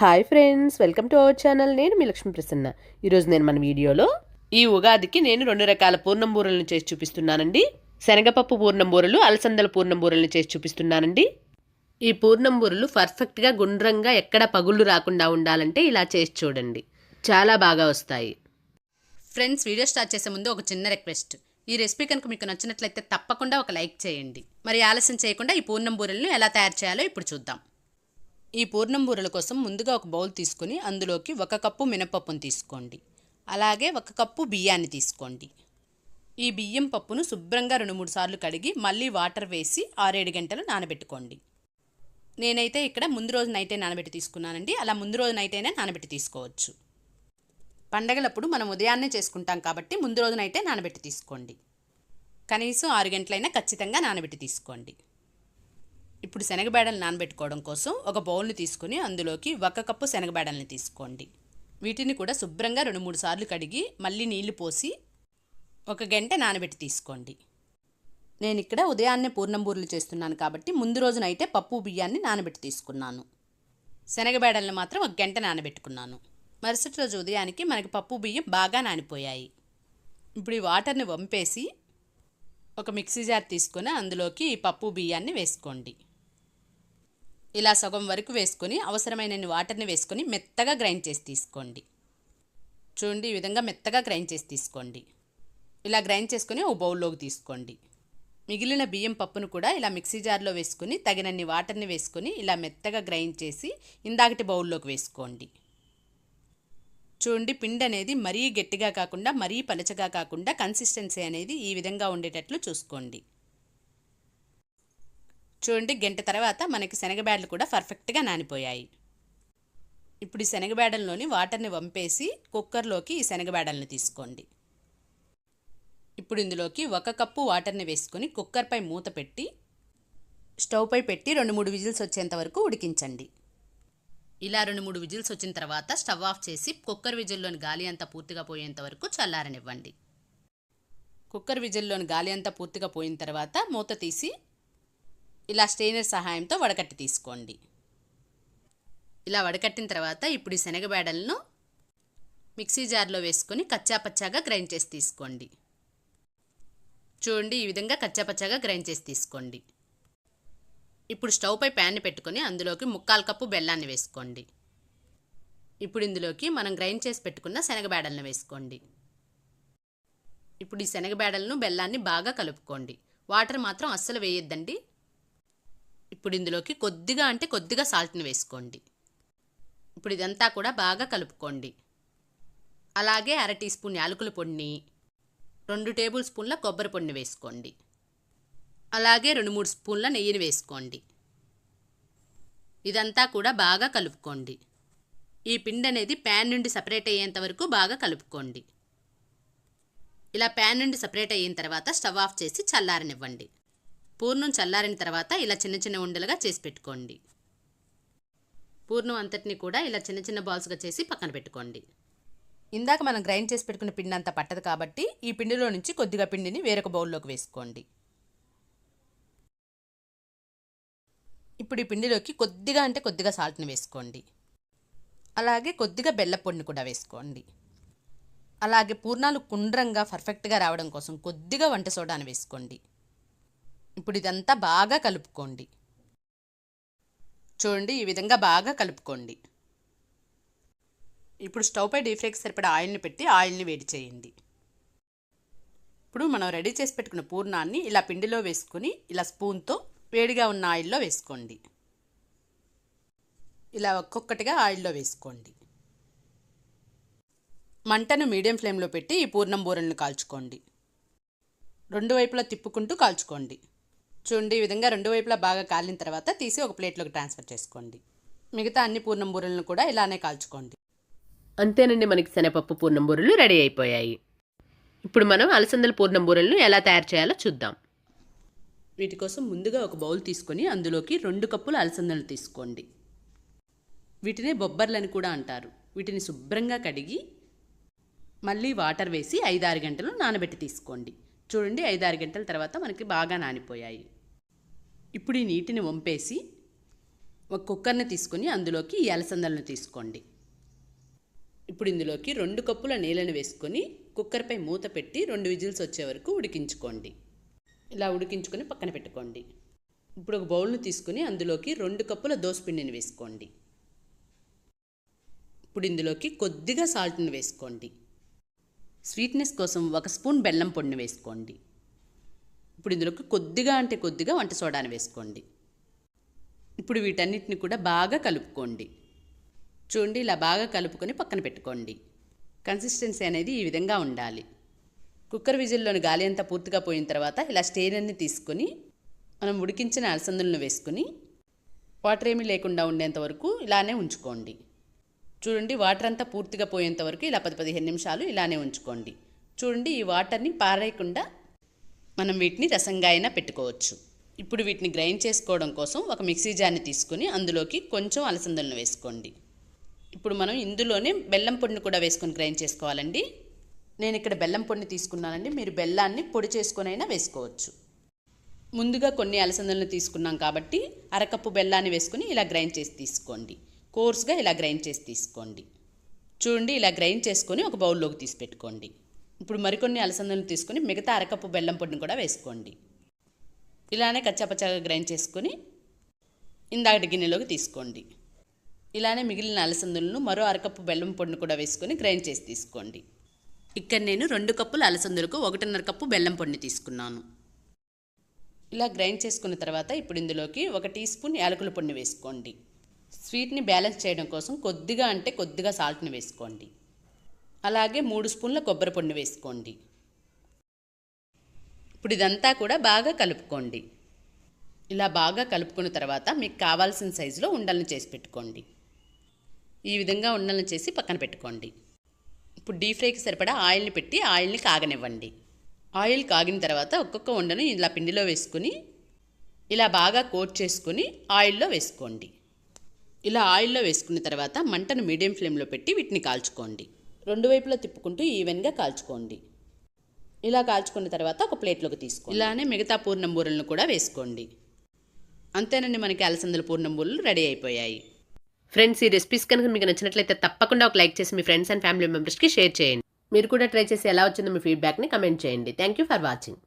Hi friends welcome to our channel. నేను మీ లక్ష్మీ ప్రసన్న. ఈరోజు నేను మన వీడియోలో ఈ ఉగాదికి నేను రెండు రకాల పూర్ణం బూరలను చేసి చూపిస్తున్నానండి. శనగపప్పు పూర్ణం బూరలు అలసందల పూర్ణం బూరలను చేసి చూపిస్తున్నానండి. ఈ పూర్ణం బూరలు పర్ఫెక్ట్గా గుండ్రంగా ఎక్కడ పగుళ్ళు రాకుండా ఉండాలంటే ఇలా చేసి చూడండి. చాలా బాగా వస్తాయి. ఫ్రెండ్స్ వీడియో స్టార్ట్ చేసే ముందు ఒక చిన్న రిక్వెస్ట్. ఈ రెసిపీ కనుక మీకు నచ్చినట్లయితే తప్పకుండా ఒక లైక్ చేయండి. మరి ఆలస్యం చేయకుండా ఈ పూర్ణం బూరెలను ఎలా తయారు చేయాలో ఇప్పుడు చూద్దాం. ఈ పూర్ణం బూరల కోసం ముందుగా ఒక బౌల్ తీసుకొని అందులోకి ఒక కప్పు మినపప్పును తీసుకోండి. అలాగే ఒక కప్పు బియ్యాన్ని తీసుకోండి. ఈ బియ్యం పప్పును శుభ్రంగా రెండు మూడు సార్లు కడిగి మళ్ళీ వాటర్ వేసి ఆరేడు గంటలు నానబెట్టుకోండి. నేనైతే ఇక్కడ ముందు రోజు నైటే నానబెట్టి తీసుకున్నానండి. అలా ముందు రోజు నైట్ నానబెట్టి తీసుకోవచ్చు. పండగలప్పుడు మనం ఉదయాన్నే చేసుకుంటాం కాబట్టి ముందు రోజునైతే నానబెట్టి తీసుకోండి. కనీసం ఆరు గంటలైనా ఖచ్చితంగా నానబెట్టి తీసుకోండి. ఇప్పుడు శనగబేడలు నానబెట్టుకోవడం కోసం ఒక బౌల్ని తీసుకొని అందులోకి ఒక కప్పు శనగబేడల్ని తీసుకోండి. వీటిని కూడా శుభ్రంగా రెండు మూడు సార్లు కడిగి మళ్ళీ నీళ్ళు పోసి ఒక గంట నానబెట్టి తీసుకోండి. నేను ఇక్కడ ఉదయాన్నే పూర్ణంబూర్లు చేస్తున్నాను కాబట్టి ముందు రోజునైతే పప్పు బియ్యాన్ని నానబెట్టి తీసుకున్నాను. శనగబేడల్ని మాత్రం ఒక గంట నానబెట్టుకున్నాను. మరుసటి రోజు ఉదయానికి మనకి పప్పు బియ్యం బాగా నానిపోయాయి. ఇప్పుడు ఈ వాటర్ని వంపేసి ఒక మిక్సీ జార్ తీసుకొని అందులోకి ఈ పప్పు బియ్యాన్ని వేసుకోండి. ఇలా సగం వరకు వేసుకొని అవసరమైన వాటర్ని వేసుకొని మెత్తగా గ్రైండ్ చేసి తీసుకోండి. చూడండి ఈ విధంగా మెత్తగా గ్రైండ్ చేసి తీసుకోండి. ఇలా గ్రైండ్ చేసుకొని ఓ బౌల్లోకి తీసుకోండి. మిగిలిన బియ్యం పప్పును కూడా ఇలా మిక్సీ జార్లో వేసుకుని తగినన్ని వాటర్ని వేసుకొని ఇలా మెత్తగా గ్రైండ్ చేసి ఇందాకటి బౌల్లోకి వేసుకోండి. చూడండి పిండి అనేది మరీ గట్టిగా కాకుండా మరీ పలచగా కాకుండా కన్సిస్టెన్సీ అనేది ఈ విధంగా ఉండేటట్లు చూసుకోండి. చూడండి గంట తర్వాత మనకి శనగబేడలు కూడా పర్ఫెక్ట్గా నానిపోయాయి. ఇప్పుడు ఈ శనగబేడల్లోని వాటర్ని వంపేసి కుక్కర్లోకి ఈ శనగబేడల్ని తీసుకోండి. ఇప్పుడు ఇందులోకి ఒక కప్పు వాటర్ని వేసుకొని కుక్కర్పై మూత పెట్టి స్టవ్పై పెట్టి రెండు మూడు విజిల్స్ వచ్చేంత వరకు ఉడికించండి. ఇలా రెండు మూడు విజిల్స్ వచ్చిన తర్వాత స్టవ్ ఆఫ్ చేసి కుక్కర్ విజిల్లోని గాలి అంతా పూర్తిగా పోయేంత వరకు చల్లారనివ్వండి. కుక్కర్ విజిల్లోని గాలి అంతా పూర్తిగా పోయిన తర్వాత మూత తీసి ఇలా స్టెయినర్ సహాయంతో వడకట్టి తీసుకోండి. ఇలా వడకట్టిన తర్వాత ఇప్పుడు ఈ శనగబేడలను మిక్సీ జార్లో వేసుకొని కచ్చాపచ్చాగా గ్రైండ్ చేసి తీసుకోండి. చూడండి ఈ విధంగా కచ్చాపచ్చాగా గ్రైండ్ చేసి తీసుకోండి. ఇప్పుడు స్టవ్ పై ప్యాన్ని పెట్టుకొని అందులోకి ముక్కాలు కప్పు బెల్లాన్ని వేసుకోండి. ఇప్పుడు ఇందులోకి మనం గ్రైండ్ చేసి పెట్టుకున్న శనగబేడలను వేసుకోండి. ఇప్పుడు ఈ శనగబేడలను బెల్లాన్ని బాగా కలుపుకోండి. వాటర్ మాత్రం అస్సలు వేయొద్దండి. ఇప్పుడు ఇందులోకి కొద్దిగా అంటే కొద్దిగా సాల్ట్ని వేసుకోండి. ఇప్పుడు ఇదంతా కూడా బాగా కలుపుకోండి. అలాగే అర టీ స్పూన్ యాలకుల పొడిని రెండు టేబుల్ స్పూన్ల కొబ్బరి పొడిని వేసుకోండి. అలాగే రెండు మూడు స్పూన్ల నెయ్యిని వేసుకోండి. ఇదంతా కూడా బాగా కలుపుకోండి. ఈ పిండి అనేది ప్యాన్ నుండి సపరేట్ అయ్యేంత వరకు బాగా కలుపుకోండి. ఇలా ప్యాన్ నుండి సపరేట్ అయిన తర్వాత స్టవ్ ఆఫ్ చేసి చల్లారనివ్వండి. పూర్ణం చల్లారిన తర్వాత ఇలా చిన్న చిన్న ఉండలుగా చేసి పెట్టుకోండి. పూర్ణం అంతటిని కూడా ఇలా చిన్న చిన్న బాల్స్గా చేసి పక్కన పెట్టుకోండి. ఇందాక మనం గ్రైండ్ చేసి పెట్టుకున్న పిండి అంతా పట్టదు కాబట్టి ఈ పిండిలో నుంచి కొద్దిగా పిండిని వేరొక బౌల్లోకి వేసుకోండి. ఇప్పుడు ఈ పిండిలోకి కొద్దిగా అంటే కొద్దిగా సాల్ట్ని వేసుకోండి. అలాగే కొద్దిగా బెల్ల పొడిని కూడా వేసుకోండి. అలాగే పూర్ణాలు కుండ్రంగా పర్ఫెక్ట్గా రావడం కోసం కొద్దిగా వంట సోడాను వేసుకోండి. ఇప్పుడు ఇదంతా బాగా కలుపుకోండి. చూడండి ఈ విధంగా బాగా కలుపుకోండి. ఇప్పుడు స్టవ్ పై డీప్ ఫ్రైకి సరిపడా ఆయిల్ని పెట్టి ఆయిల్ని వేడి చేయండి. ఇప్పుడు మనం రెడీ చేసి పెట్టుకున్న పూర్ణాన్ని ఇలా పిండిలో వేసుకొని ఇలా స్పూన్తో వేడిగా ఉన్న ఆయిల్లో వేసుకోండి. ఇలా ఒక్కొక్కటిగా ఆయిల్లో వేసుకోండి. మంటను మీడియం ఫ్లేమ్లో పెట్టి ఈ పూర్ణం బూరెలను కాల్చుకోండి. రెండు వైపులా తిప్పుకుంటూ కాల్చుకోండి. చూడండి ఈ విధంగా రెండు వైపులా బాగా కాలిన తర్వాత తీసి ఒక ప్లేట్లోకి ట్రాన్స్ఫర్ చేసుకోండి. మిగతా అన్ని పూర్ణం బూరెలను కూడా ఇలానే కాల్చుకోండి. అంతేనండి మనకి శనగపప్పు పూర్ణం బూరెలు రెడీ అయిపోయాయి. ఇప్పుడు మనం అలసందల పూర్ణం బూరెలను ఎలా తయారు చేయాలో చూద్దాం. వీటి కోసం ముందుగా ఒక బౌల్ తీసుకొని అందులోకి రెండు కప్పుల అలసందలు తీసుకోండి. వీటినే బొబ్బర్లని కూడా అంటారు. వీటిని శుభ్రంగా కడిగి మళ్ళీ వాటర్ వేసి ఐదారు గంటలు నానబెట్టి తీసుకోండి. చూడండి ఐదారు గంటల తర్వాత మనకి బాగా నానిపోయాయి. ఇప్పుడు ఈ నీటిని వంపేసి ఒక కుక్కర్ని తీసుకుని అందులోకి ఈ అలసందలను తీసుకోండి. ఇప్పుడు ఇందులోకి రెండు కప్పుల నీళ్ళని వేసుకొని కుక్కర్పై మూత పెట్టి రెండు విజిల్స్ వచ్చే వరకు ఉడికించుకోండి. ఇలా ఉడికించుకొని పక్కన పెట్టుకోండి. ఇప్పుడు ఒక బౌల్ను తీసుకుని అందులోకి రెండు కప్పుల దోసపిండిని వేసుకోండి. ఇప్పుడు ఇందులోకి కొద్దిగా సాల్ట్ని వేసుకోండి. స్వీట్నెస్ కోసం ఒక స్పూన్ బెల్లం పొడిని వేసుకోండి. ఇప్పుడు ఇందులోకి కొద్దిగా అంటే కొద్దిగా వంట సోడాను వేసుకోండి. ఇప్పుడు వీటన్నిటిని కూడా బాగా కలుపుకోండి. చూడండి ఇలా బాగా కలుపుకొని పక్కన పెట్టుకోండి. కన్సిస్టెన్సీ అనేది ఈ విధంగా ఉండాలి. కుక్కర్ విజిల్లోని గాలి అంతా పూర్తిగా పోయిన తర్వాత ఇలా స్టేనర్ని తీసుకొని మనం ఉడికించిన అలసందులను వేసుకుని వాటర్ ఏమీ లేకుండా ఉండేంత వరకు ఇలానే ఉంచుకోండి. చూడండి వాటర్ అంతా పూర్తిగా పోయేంత వరకు ఇలా పది పదిహేను నిమిషాలు ఇలానే ఉంచుకోండి. చూడండి ఈ వాటర్ని పారేయకుండా మనం వీటిని రసంగా అయినా పెట్టుకోవచ్చు. ఇప్పుడు వీటిని గ్రైండ్ చేసుకోవడం కోసం ఒక మిక్సీ జార్ని తీసుకుని అందులోకి కొంచెం అలసందలను వేసుకోండి. ఇప్పుడు మనం ఇందులోనే బెల్లం పొడిని కూడా వేసుకొని గ్రైండ్ చేసుకోవాలండి. నేను ఇక్కడ బెల్లం పొడిని తీసుకున్నానండి. మీరు బెల్లాన్ని పొడి చేసుకొని అయినా వేసుకోవచ్చు. ముందుగా కొన్ని అలసందలను తీసుకున్నాం కాబట్టి అరకప్పు బెల్లాన్ని వేసుకుని ఇలా గ్రైండ్ చేసి తీసుకోండి. కోర్స్గా ఇలా గ్రైండ్ చేసి తీసుకోండి. చూడండి ఇలా గ్రైండ్ చేసుకొని ఒక బౌల్లోకి తీసి పెట్టుకోండి. ఇప్పుడు మరికొన్ని అలసందలను తీసుకొని మిగతా అరకప్పు బెల్లం పొడిని కూడా వేసుకోండి. ఇలానే కచ్చాపచ్చాగా గ్రైండ్ చేసుకొని ఇందాకటి గిన్నెలోకి తీసుకోండి. ఇలానే మిగిలిన అలసందులను మరో అరకప్పు బెల్లం పొడిని కూడా వేసుకొని గ్రైండ్ చేసి తీసుకోండి. ఇక్కడ నేను రెండు కప్పుల అలసందులకు ఒకటిన్నర కప్పు బెల్లం పొడిని తీసుకున్నాను. ఇలా గ్రైండ్ చేసుకున్న తర్వాత ఇప్పుడు ఇందులోకి ఒక టీ స్పూన్ యాలకుల పొడిని వేసుకోండి. స్వీట్ని బ్యాలెన్స్ చేయడం కోసం కొద్దిగా అంటే కొద్దిగా సాల్ట్ని వేసుకోండి. అలాగే మూడు స్పూన్ల కొబ్బరి పొడిని వేసుకోండి. ఇప్పుడు ఇదంతా కూడా బాగా కలుపుకోండి. ఇలా బాగా కలుపుకున్న తర్వాత మీకు కావాల్సిన సైజులో ఉండలను చేసి పెట్టుకోండి. ఈ విధంగా ఉండలను చేసి పక్కన పెట్టుకోండి. ఇప్పుడు డీప్ ఫ్రైకి సరిపడా ఆయిల్ని పెట్టి ఆయిల్ని కాగనివ్వండి. ఆయిల్ కాగిన తర్వాత ఒక్కొక్క ఉండను ఇలా పిండిలో వేసుకుని ఇలా బాగా కోట్ చేసుకుని ఆయిల్లో వేసుకోండి. ఇలా ఆయిల్లో వేసుకున్న తర్వాత మంటను మీడియం ఫ్లేమ్లో పెట్టి వీటిని కాల్చుకోండి. రెండు వైపులా తిప్పుకుంటూ ఈవెన్గా కాల్చుకోండి. ఇలా కాల్చుకున్న తర్వాత ఒక ప్లేట్లోకి తీసుకోండి. ఇలానే మిగతా పూర్ణం బూరెలను కూడా వేసుకోండి. అంతేనండి మనకి అలసందల పూర్ణం బూరెలు రెడీ అయిపోయాయి. ఫ్రెండ్స్ ఈ రెసిపీస్ కనుక మీకు నచ్చినట్లయితే తప్పకుండా ఒక లైక్ చేసి మీ ఫ్రెండ్స్ అండ్ ఫ్యామిలీ మెంబర్స్కి షేర్ చేయండి. మీరు కూడా ట్రై చేసి ఎలా వచ్చిందో మీ ఫీడ్బ్యాక్ని కమెంట్ చేయండి. Thank you for watching.